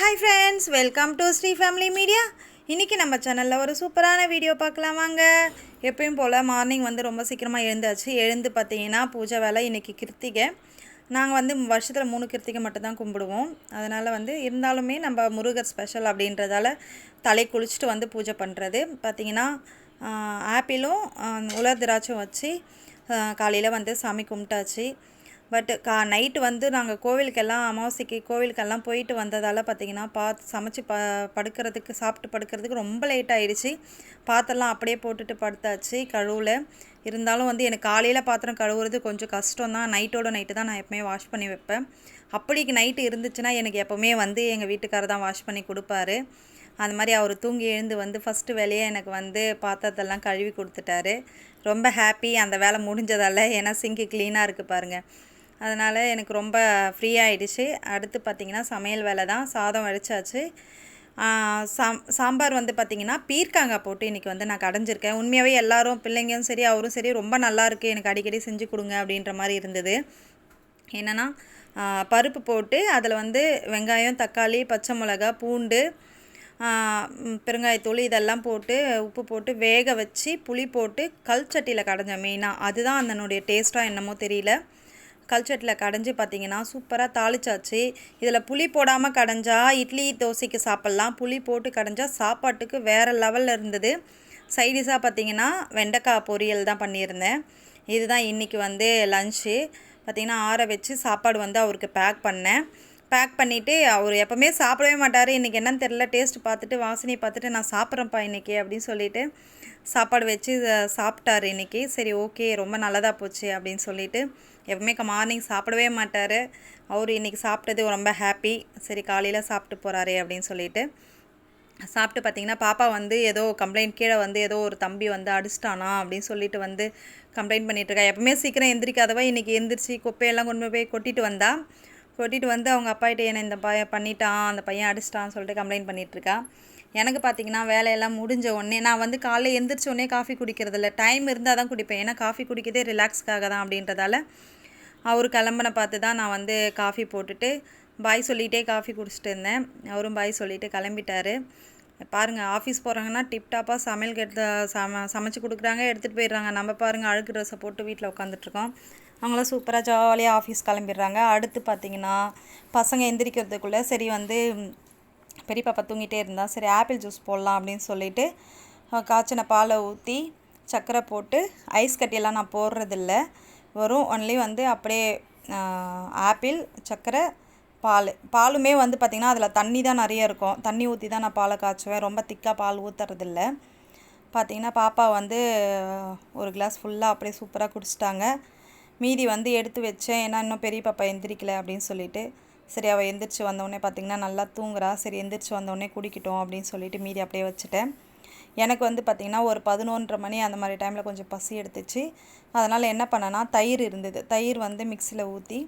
Hi friends welcome to Sri family media இன்றைக்கி நம்ம சேனலில் ஒரு சூப்பரான வீடியோ பார்க்கலாம் வாங்க. எப்பயும் போல் மார்னிங் வந்து ரொம்ப சீக்கிரமாக எழுந்தாச்சு. எழுந்து பார்த்தீங்கன்னா பூஜை வேலை இன்றைக்கி கிருத்திகை. நாங்கள் வந்து வருஷத்தில் மூணு கிருத்திகை மட்டும்தான் கும்பிடுவோம். அதனால் வந்து இருந்தாலுமே நம்ம முருகர் ஸ்பெஷல் அப்படின்றதால தலை குளிச்சுட்டு வந்து பூஜை பண்ணுறது பார்த்தீங்கன்னா ஆப்பிளும் உலர் திராட்சையும் வச்சு காலையில் வந்து சாமி கும்பிட்டாச்சு. பட் கா நைட்டு வந்து நாங்கள் கோவிலுக்கெல்லாம் அமாவாசைக்கு கோவிலுக்கெல்லாம் போயிட்டு வந்ததால் பார்த்தீங்கன்னா பார்த்து சமைச்சு ப படுக்கிறதுக்கு சாப்பிட்டு படுக்கிறதுக்கு ரொம்ப லேட் ஆயிடுச்சு. பாத்திரம்லாம் அப்படியே போட்டுட்டு படுத்தாச்சு கழுவில். இருந்தாலும் வந்து எனக்கு காலையில் பாத்திரம் கழுவுறது கொஞ்சம் கஷ்டம் தான். நைட்டோட நைட்டு தான் நான் எப்பவுமே வாஷ் பண்ணி வைப்பேன். அப்படிக்கு நைட்டு இருந்துச்சுன்னா எனக்கு எப்போவுமே வந்து எங்கள் வீட்டுக்காரர் தான் வாஷ் பண்ணி கொடுப்பாரு. அந்த மாதிரி அவர் தூங்கி எழுந்து வந்து ஃபஸ்ட்டு வேலையே எனக்கு வந்து பாத்திரத்தெல்லாம் கழுவி கொடுத்துட்டாரு. ரொம்ப ஹாப்பி அந்த வேலை முடிஞ்சதால் ஏன்னா சிங்கு க்ளீனாக இருக்குது பாருங்கள் அதனால் எனக்கு ரொம்ப ஃப்ரீ அடுத்து பார்த்திங்கன்னா சமையல் வேலை தான். சாதம் வடிச்சாச்சு. சாம் சாம்பார் வந்து பார்த்திங்கன்னா பீர்க்காங்காய் போட்டு இன்றைக்கி வந்து நான் கடைஞ்சிருக்கேன். உண்மையாகவே எல்லாரும் பிள்ளைங்களும் சரி அவரும் சரி ரொம்ப நல்லாயிருக்கு எனக்கு அடிக்கடி செஞ்சு கொடுங்க அப்படின்ற மாதிரி இருந்தது. என்னென்னா பருப்பு போட்டு அதில் வந்து வெங்காயம் தக்காளி பச்சை மிளகா பூண்டு பெருங்காயத்தூள் இதெல்லாம் போட்டு உப்பு போட்டு வேக வச்சு புளி போட்டு கல் சட்டியில் கடைஞ்சேன் மெயினாக அதுதான் அதனுடைய டேஸ்ட்டாக என்னமோ தெரியல. கல்ச்சட்டில் கடைஞ்சி பார்த்தீங்கன்னா சூப்பராக தாளிச்சாச்சு. இதில் புளி போடாமல் கடைஞ்சா இட்லி தோசைக்கு சாப்பிட்லாம். புளி போட்டு கடைஞ்சா சாப்பாட்டுக்கு வேறு லெவலில் இருந்தது. சைடிஷாக பார்த்தீங்கன்னா வெண்டைக்காய் பொரியல் தான் பண்ணியிருந்தேன். இதுதான் இன்றைக்கி வந்து லஞ்சு. பார்த்திங்கன்னா ஆற வச்சு சாப்பாடு வந்து அவருக்கு பேக் பண்ணேன். பேக் பண்ணிவிட்டு அவர் எப்போவுமே சாப்பிடவே மாட்டார். இன்றைக்கி என்னன்னு தெரில டேஸ்ட் பார்த்துட்டு வாசனை பார்த்துட்டு நான் சாப்பிட்றேன்ப்பா இன்றைக்கி அப்படின்னு சொல்லிட்டு சாப்பாடு வச்சு சாப்பிட்டாரு இன்றைக்கி சரி ஓகே ரொம்ப நல்லதாக போச்சு அப்படின்னு சொல்லிட்டு எப்பவுமே மார்னிங் சாப்பிடவே மாட்டார். அவர் இன்றைக்கி சாப்பிட்டது ரொம்ப ஹாப்பி. சரி காலையில் சாப்பிட்டு போகிறாரே அப்படின்னு சொல்லிட்டு. சாப்பிட்டு பார்த்தீங்கன்னா பாப்பா வந்து ஏதோ கம்ப்ளைண்ட் கீழே வந்து ஏதோ ஒரு தம்பி வந்து அடிச்சிட்டானா அப்படின்னு சொல்லிட்டு வந்து கம்ப்ளைண்ட் பண்ணிட்டு இருக்கா. எப்பவுமே சீக்கிரம் எந்திரிக்காதவா இன்றைக்கி எந்திரிச்சு குப்பையெல்லாம் கொண்டு போய் கொட்டிட்டு வந்தா. கொட்டிட்டு வந்து அவங்க அப்பாகிட்ட என்ன இந்த பையன் பண்ணிட்டான் அந்த பையன் அடிச்சிட்டான்னு சொல்லிட்டு கம்ப்ளைண்ட் பண்ணிகிட்ருக்கா எனக்கு பார்த்தீங்கன்னா வேலையெல்லாம் முடிஞ்ச உடனே நான் வந்து காலைல எந்திரிச்ச உடனே காஃபி குடிக்கிறதில்ல. டைம் இருந்தால் தான் குடிப்பேன். ஏன்னா காஃபி குடிக்கிறதே ரிலாக்ஸ்க்காக தான் அப்படின்றதால அவர் கிளம்புன பார்த்து தான் நான் வந்து காஃபி போட்டுட்டு பாய் சொல்லிகிட்டே காஃபி குடிச்சிட்டு இருந்தேன். அவரும் பாய் சொல்லிவிட்டு கிளம்பிட்டாரு. பாருங்கள் ஆஃபீஸ் போகிறாங்கன்னா டிப்டாப்பாக சமையல் கெடுத்த சம சமைச்சு கொடுக்குறாங்க எடுத்துகிட்டு போயிடுறாங்க. நம்ம பாருங்கள் அழுக்கு ட்ரெஸ்ஸை போட்டு வீட்டில் உட்காந்துட்ருக்கோம் அவங்களாம் சூப்பராக ஜாலியாக ஆஃபீஸ் கிளம்பிடுறாங்க. அடுத்து பார்த்தீங்கன்னா பசங்க எந்திரிக்கிறதுக்குள்ளே சரி வந்து பெரிய பாப்பா தூங்கிட்டே இருந்தா சரி ஆப்பிள் ஜூஸ் போடலாம் அப்படின்னு சொல்லிட்டு காய்ச்சின பாலை ஊற்றி சர்க்கரை போட்டு ஐஸ் கட்டியெல்லாம் நான் போடுறதில்ல. வரும். ஒன்லி வந்து அப்படியே ஆப்பிள் சர்க்கரை பால். பாலுமே வந்து பார்த்திங்கன்னா அதில் தண்ணி தான் நிறைய இருக்கும். தண்ணி ஊற்றி தான் நான் பாலை காய்ச்சுவேன். ரொம்ப திக்காக பால் ஊற்றுறதில்ல பார்த்தீங்கன்னா பாப்பா வந்து ஒரு கிளாஸ் ஃபுல்லாக அப்படியே சூப்பராக குடிச்சிட்டாங்க. மீதி வந்து எடுத்து வச்சேன். ஏன்னா இன்னும் பெரிய பாப்பா எந்திரிக்கலை அப்படின்னு சொல்லிட்டு. சரி அவள் எந்திரிச்சு வந்தோடனே பார்த்தீங்கன்னா நல்லா தூங்குறா. சரி எந்திரிச்சு வந்தோடனே குடிக்கட்டும் அப்படின்னு சொல்லிட்டு மீதி அப்படியே வச்சுட்டேன். எனக்கு வந்து பார்த்திங்கன்னா ஒரு பதினொன்றரை மணி அந்த மாதிரி டைமில் கொஞ்சம் பசி எடுத்துச்சு. அதனால் என்ன பண்ணேன்னா தயிர் இருந்தது. தயிர் வந்து மிக்சியில் ஊற்றி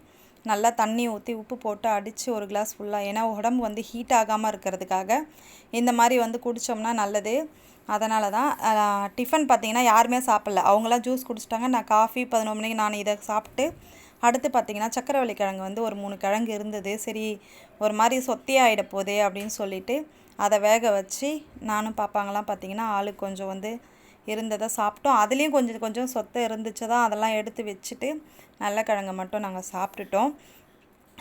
நல்லா தண்ணி ஊற்றி உப்பு போட்டு அடித்து ஒரு கிளாஸ் ஃபுல்லாக ஏன்னா உடம்பு வந்து ஹீட் ஆகாமல் இருக்கிறதுக்காக இந்த மாதிரி வந்து குடித்தோம்னா நல்லது. அதனால தான் டிஃபன் பார்த்தீங்கன்னா யாருமே சாப்பிட்ல. அவங்களாம் ஜூஸ் குடிச்சிட்டாங்க. நான் காஃபி பதினொரு மணிக்கு நான் இதை சாப்பிட்டு அடுத்து பார்த்திங்கன்னா சக்கரவள்ளி கிழங்கு வந்து ஒரு மூணு கிழங்கு இருந்தது. சரி ஒரு மாதிரி சொத்தியாயிட போதே அப்படின்னு சொல்லிட்டு அதை வேக வச்சு நானும் பாப்பாங்களாம் பார்த்தீங்கன்னா ஆளுக்கு கொஞ்சம் வந்து இருந்ததை சாப்பிட்டோம். அதுலேயும் கொஞ்சம் கொஞ்சம் சொத்தை இருந்துச்சு தான் அதெல்லாம் எடுத்து வச்சுட்டு நல்ல கிழங்கு மட்டும் நாங்கள் சாப்பிட்டுட்டோம்.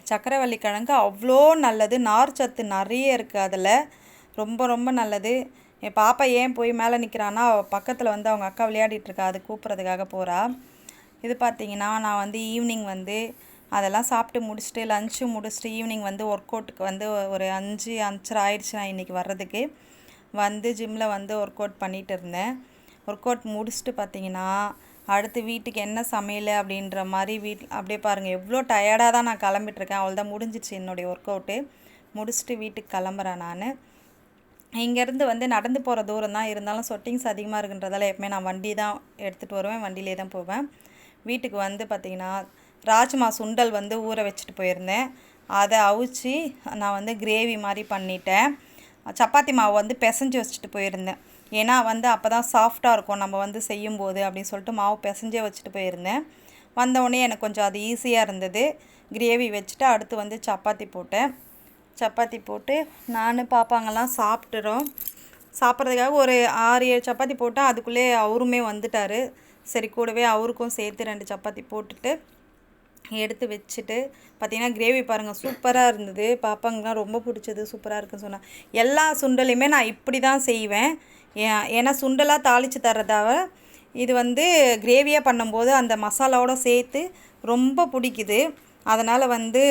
சக்கரவள்ளி கிழங்கு அவ்வளோ நல்லது. நார் சத்து நிறைய இருக்குது அதில். ரொம்ப ரொம்ப நல்லது. என் பாப்பா ஏன் போய் மேலே நிற்கிறான்னா பக்கத்தில் வந்து அவங்க அக்கா விளையாடிட்டு இருக்கா அது கூப்பிட்றதுக்காக போகிறா இது பார்த்தீங்கன்னா நான் வந்து ஈவினிங் வந்து அதெல்லாம் சாப்பிட்டு முடிச்சுட்டு லஞ்சு முடிச்சுட்டு ஈவினிங் வந்து ஒர்க் அவுட்டுக்கு வந்து ஒரு அஞ்சு அஞ்சரை ஆயிடுச்சு நான் இன்றைக்கி வர்றதுக்கு. வந்து ஜிம்மில் வந்து ஒர்க் அவுட் பண்ணிகிட்டு இருந்தேன். ஒர்க் அவுட் முடிச்சுட்டு பார்த்தீங்கன்னா அடுத்து வீட்டுக்கு என்ன சமையல் அப்படின்ற மாதிரி வீட் அப்படியே பாருங்கள் எவ்வளோ டயர்டாக தான் நான் கிளம்பிட்டுருக்கேன். அவள் தான் முடிஞ்சிச்சு என்னுடைய ஒர்க் அவுட்டு முடிச்சுட்டு வீட்டுக்கு கிளம்புறேன் நான். இங்கேருந்து வந்து நடந்து போகிற தூரம் தான். இருந்தாலும் சொட்டிங்ஸ் அதிகமாக இருக்குன்றதால எப்பவுமே நான் வண்டி தான் எடுத்துகிட்டு வருவேன். வண்டியிலே தான் போவேன். வீட்டுக்கு வந்து பார்த்திங்கன்னா ராஜ்மா சுண்டல் வந்து ஊற வச்சுட்டு போயிருந்தேன். அதை அவிச்சு நான் வந்து கிரேவி மாதிரி பண்ணிட்டேன். சப்பாத்தி மாவு வந்து பிசைஞ்சு வச்சுட்டு போயிருந்தேன். ஏன்னா வந்து அப்போ தான் சாஃப்டாக இருக்கும். நம்ம வந்து செய்யும்போது அப்படின்னு சொல்லிட்டு மாவு பிசைஞ்சே வச்சுட்டு போயிருந்தேன். வந்தவுடனே எனக்கு கொஞ்சம் அது ஈஸியாக இருந்தது. கிரேவி வச்சுட்டு அடுத்து வந்து சப்பாத்தி போட்டேன். சப்பாத்தி போட்டு நான் பாப்பாங்கெல்லாம் சாப்பிட்டுறோம். சாப்பிட்றதுக்காக ஒரு ஆறு ஏழு சப்பாத்தி போட்டால் அதுக்குள்ளே அவருமே வந்துட்டார். சரி கூடவே அவருக்கும் சேர்த்து ரெண்டு சப்பாத்தி போட்டுட்டு எடுத்து வச்சுட்டு பார்த்தீங்கன்னா கிரேவி பாருங்கள் சூப்பராக இருந்தது. பாப்பாங்கலாம் ரொம்ப பிடிச்சது சூப்பராக இருக்குன்னு சொன்னேன் எல்லா சுண்டலையுமே நான் இப்படி தான் செய்வேன் ஏன்னா சுண்டலாக தாளித்து தர்றதாவ இது வந்து கிரேவியாக பண்ணும்போது அந்த மசாலாவோட சேர்த்து ரொம்ப பிடிக்குது. அதனால் வந்து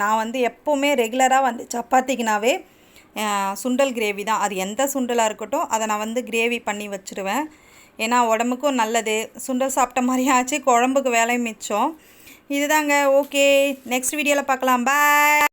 நான் வந்து எப்போவுமே ரெகுலராக வந்து சப்பாத்திக்குனாவே சுண்டல் கிரேவி தான். அது எந்த சுண்டலாக இருக்கட்டும் அதை நான் வந்து கிரேவி பண்ணி வச்சுருவேன். ஏன்னா உடம்புக்கும் நல்லது. சுண்டல் சாப்பிட்ட மாதிரி ஆச்சு குழம்புக்கு வேலையும் மிச்சம். இதுதாங்க. ஓகே. நெக்ஸ்ட் வீடியோவில் பார்க்கலாம். பாய்